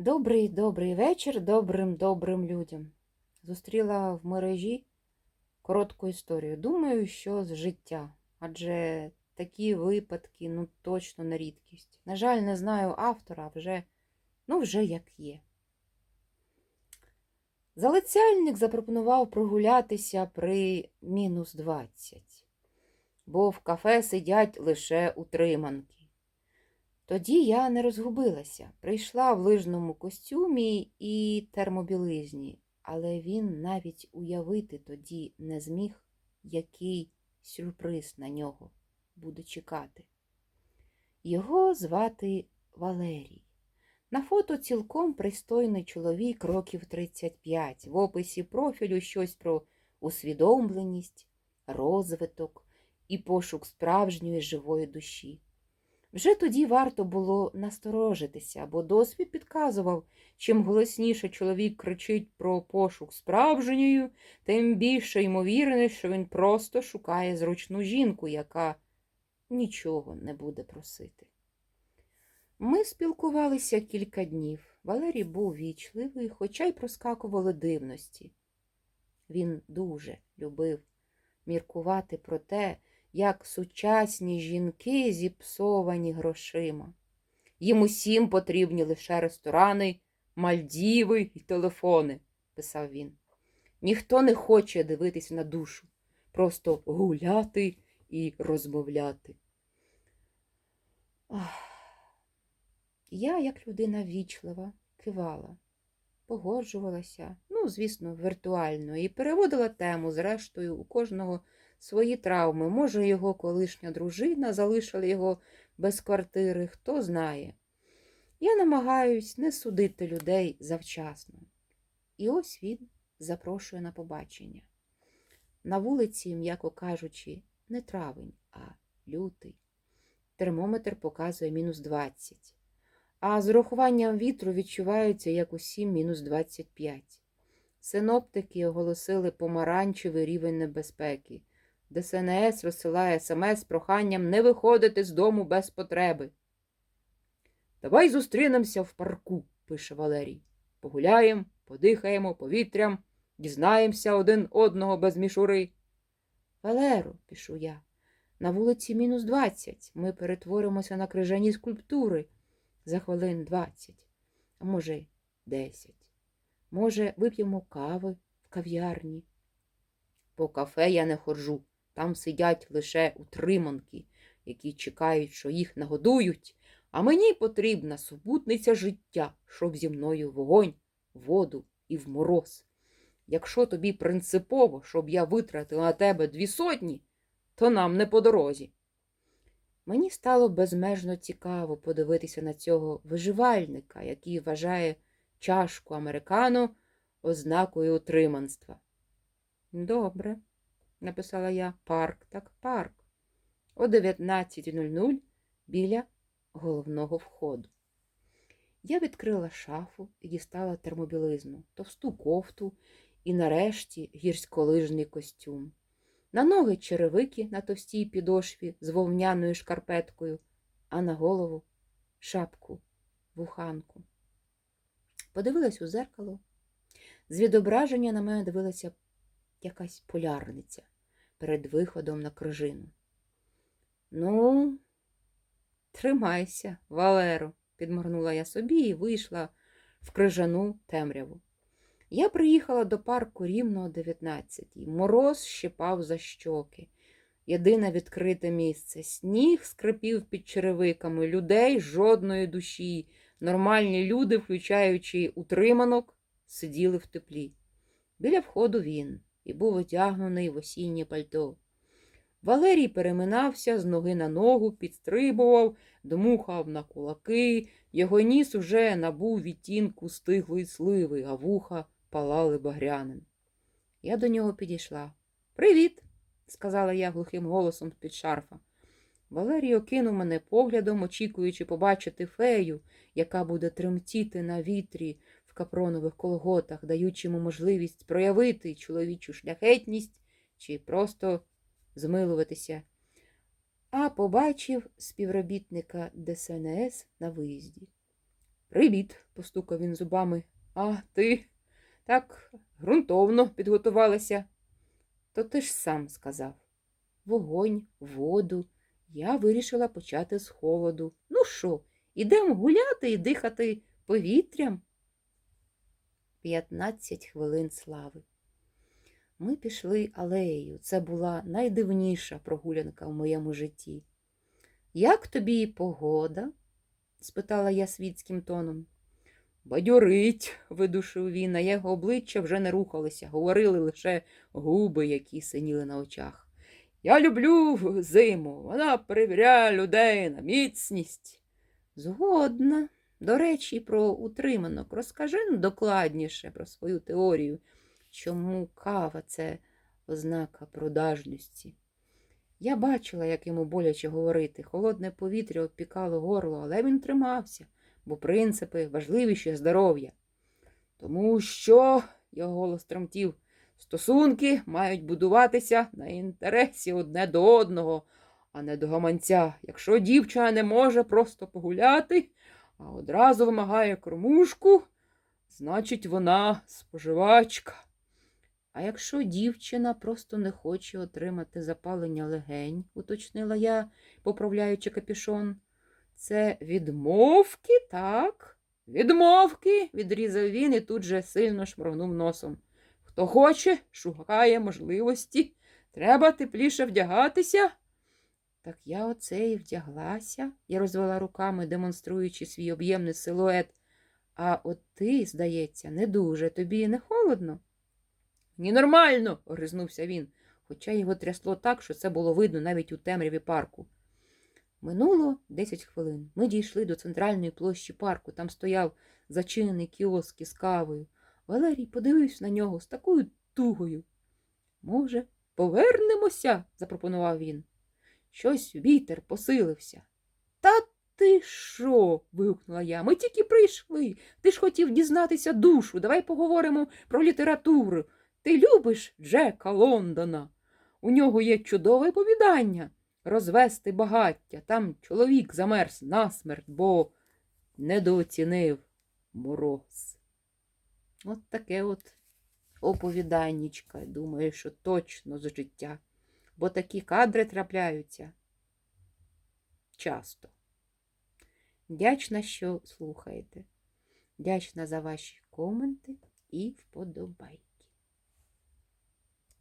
Добрий добрий вечір добрим добрим людям. Зустріла в мережі коротку історію. Думаю, що з життя, адже такі випадки ну точно не рідкість. На жаль, не знаю автора, вже, ну вже як є. Залицяльник запропонував прогулятися при мінус 20, бо в кафе сидять лише утриманки. Тоді я не розгубилася, прийшла в лижному костюмі і термобілизні, але він навіть уявити тоді не зміг, який сюрприз на нього буде чекати. Його звати Валерій. На фото цілком пристойний чоловік років 35, в описі профілю щось про усвідомленість, розвиток і пошук справжньої живої душі. Вже тоді варто було насторожитися, бо досвід підказував, чим голосніше чоловік кричить про пошук справжньої, тим більше ймовірне, що він просто шукає зручну жінку, яка нічого не буде просити. Ми спілкувалися кілька днів. Валерій був вічливий, хоча й проскакували дивності. Він дуже любив міркувати про те, як сучасні жінки зіпсовані грошима. Їм усім потрібні лише ресторани, Мальдіви і телефони, писав він. Ніхто не хоче дивитися на душу, просто гуляти і розмовляти. Ах. Я, як людина вічлива, кивала, погоджувалася, ну, звісно, віртуально, і переводила тему, зрештою, у кожного свої травми. Може, його колишня дружина залишила його без квартири, хто знає. Я намагаюсь не судити людей завчасно. І ось він запрошує на побачення. На вулиці, м'яко кажучи, не травень, а лютий. Термометр показує мінус 20, а з урахуванням вітру відчувається як усім мінус 25. Синоптики оголосили помаранчевий рівень небезпеки. ДСНС розсилає смс з проханням не виходити з дому без потреби. Давай зустрінемося в парку, пише Валерій. Погуляємо, подихаємо повітрям, дізнаємося один одного без мішури. Валеро, пишу я, на вулиці мінус двадцять. Ми перетворимося на крижані скульптури за хвилин двадцять, а може, десять. Може, вип'ємо кави в кав'ярні. По кафе я не ходжу. Там сидять лише утриманки, які чекають, що їх нагодують, а мені потрібна супутниця життя, щоб зі мною вогонь, воду і в мороз. Якщо тобі принципово, щоб я витратила на тебе дві сотні, то нам не по дорозі. Мені стало безмежно цікаво подивитися на цього виживальника, який вважає чашку американо ознакою утриманства. Добре написала я. Парк так парк. О 19.00 біля головного входу. Я відкрила шафу і дістала термобілизну, товсту кофту і, нарешті, гірськолижний костюм. На ноги черевики на товстій підошві з вовняною шкарпеткою, а на голову шапку, вуханку. Подивилась у зеркало. З відображення на мене дивилася якась полярниця перед виходом на крижину. Ну, тримайся, Валеро, підморгнула я собі і вийшла в крижану темряву. Я приїхала до парку рівно о 19-й. Мороз щипав за щоки. Єдине відкрите місце. Сніг скрипів під черевиками, людей жодної душі. Нормальні люди, включаючи утриманок, сиділи в теплі. Біля входу він і був одягнений в осіннє пальто. Валерій переминався з ноги на ногу, підстрибував, дмухав на кулаки, його ніс уже набув відтінку стиглої сливи, а вуха палали багряним. Я до нього підійшла. Привіт, сказала я глухим голосом з-під шарфа. Валерій окинув мене поглядом, очікуючи побачити фею, яка буде тремтіти на вітрі, капронових колготах, даючи йому можливість проявити чоловічу шляхетність чи просто змилуватися, а побачив співробітника ДСНС на виїзді. Привіт, постукав він зубами. А ти так ґрунтовно підготувалася. То ти ж сам сказав. Вогонь, воду. Я вирішила почати з холоду. Ну що, ідемо гуляти і дихати повітрям? П'ятнадцять хвилин слави. Ми пішли алеєю. Це була найдивніша прогулянка в моєму житті. Як тобі погода? спитала я світським тоном. Бадьорить, видушив він, а його обличчя вже не рухалося, говорили лише губи, які синіли на очах. Я люблю зиму, вона перевіряє людей на міцність. Згодна. До речі, про утриманок. Розкажи ну, докладніше про свою теорію, чому кава це ознака продажності. Я бачила, як йому боляче говорити. Холодне повітря обпікало горло, але він тримався, бо принципи важливіші здоров'я. Тому що, його голос тремтів, стосунки мають будуватися на інтересі одне до одного, а не до гаманця. Якщо дівчина не може просто погуляти, а одразу вимагає кормушку, значить вона споживачка. А якщо дівчина просто не хоче отримати запалення легень, уточнила я, поправляючи капюшон, це відмовки, так? Відмовки, відрізав він і тут же сильно шморгнув носом. Хто хоче, шукає можливості. Треба тепліше вдягатися. Так я оце і вдяглася, я розвела руками, демонструючи свій об'ємний силует. А от ти, здається, не дуже, тобі не холодно? Ні, нормально, огризнувся він, хоча його трясло так, що це було видно навіть у темряві парку. Минуло 10 хвилин. Ми дійшли до центральної площі парку. Там стояв зачинений кіоск із кавою. Валерій подивився на нього з такою тугою. Може, повернемося? запропонував він. Щось вітер посилився. Та ти що? вигукнула я. Ми тільки прийшли. Ти ж хотів дізнатися душу. Давай поговоримо про літературу. Ти любиш Джека Лондона? У нього є чудове повідання розвести багаття. Там чоловік замерз насмерть, бо недооцінив мороз. От таке от оповіданнячка. Думаю, що точно з життя. Бо такі кадри трапляються часто. Дячна, що слухаєте. Дячна за ваші коменти і вподобайки.